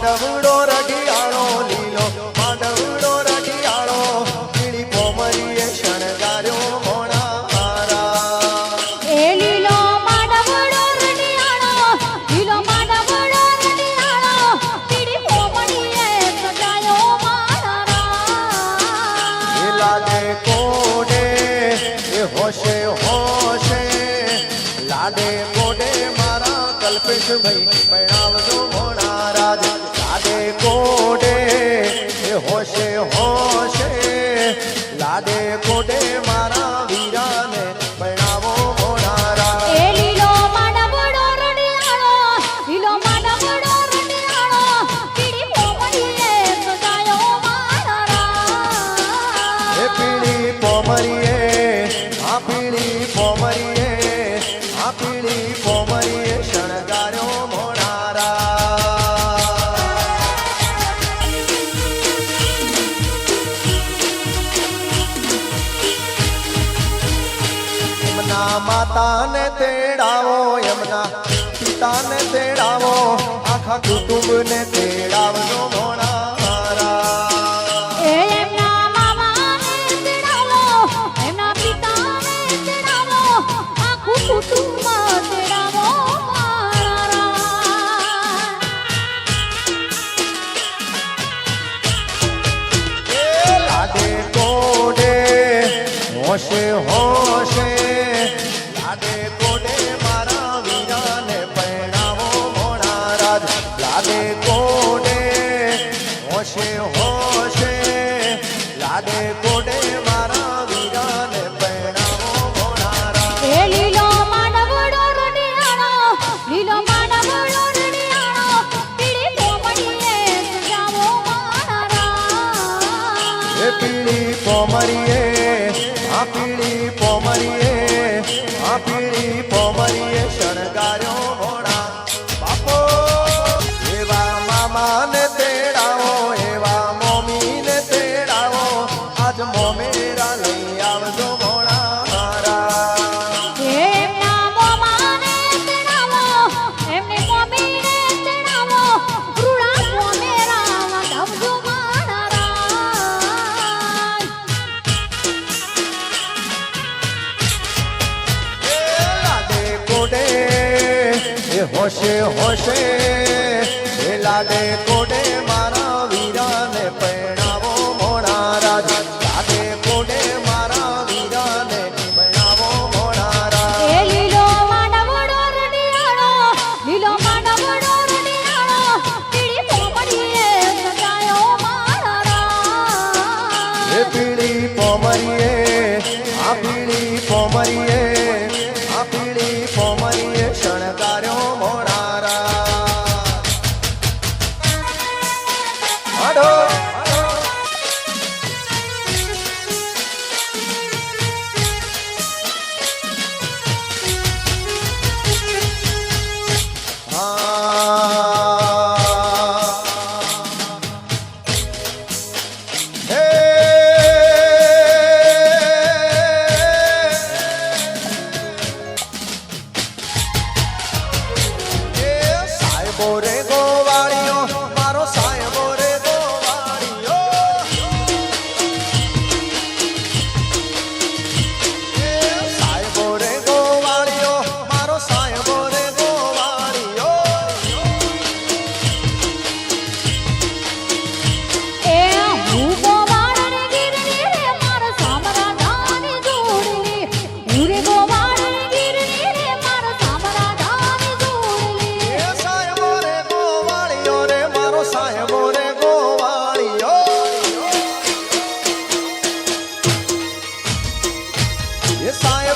માંડવડો રઢિયાળો લીલો માંડવડો રઢિયાળો પીળી કોમરીએ શણગાર્યો મોણા મારા. એ લીલો માંડવડો રઢિયાળો લીલો માંડવડો રઢિયાળો પીળી કોમરીએ હોશે લાડે કોડે મારા કલ્પેશ ભાઈ বসে হ આના માતાને તેડાવો યમના પિતાને તેડાવો આખા કુટુંબને તેડાવનો મોણા होशे होशे Maria. હોશે હોશે લાગે કોડે માં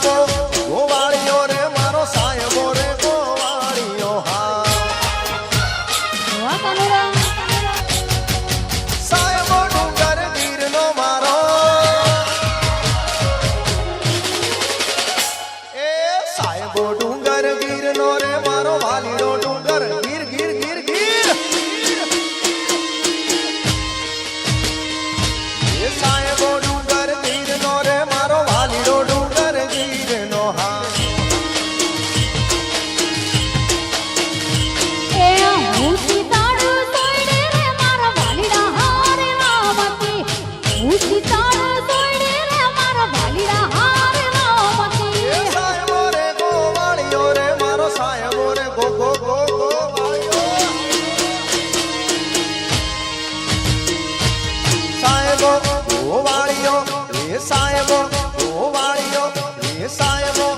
go. સાહેબો ઓ વાળીઓ એ સાહેબો ઓ વાળીઓ એ સાહેબો.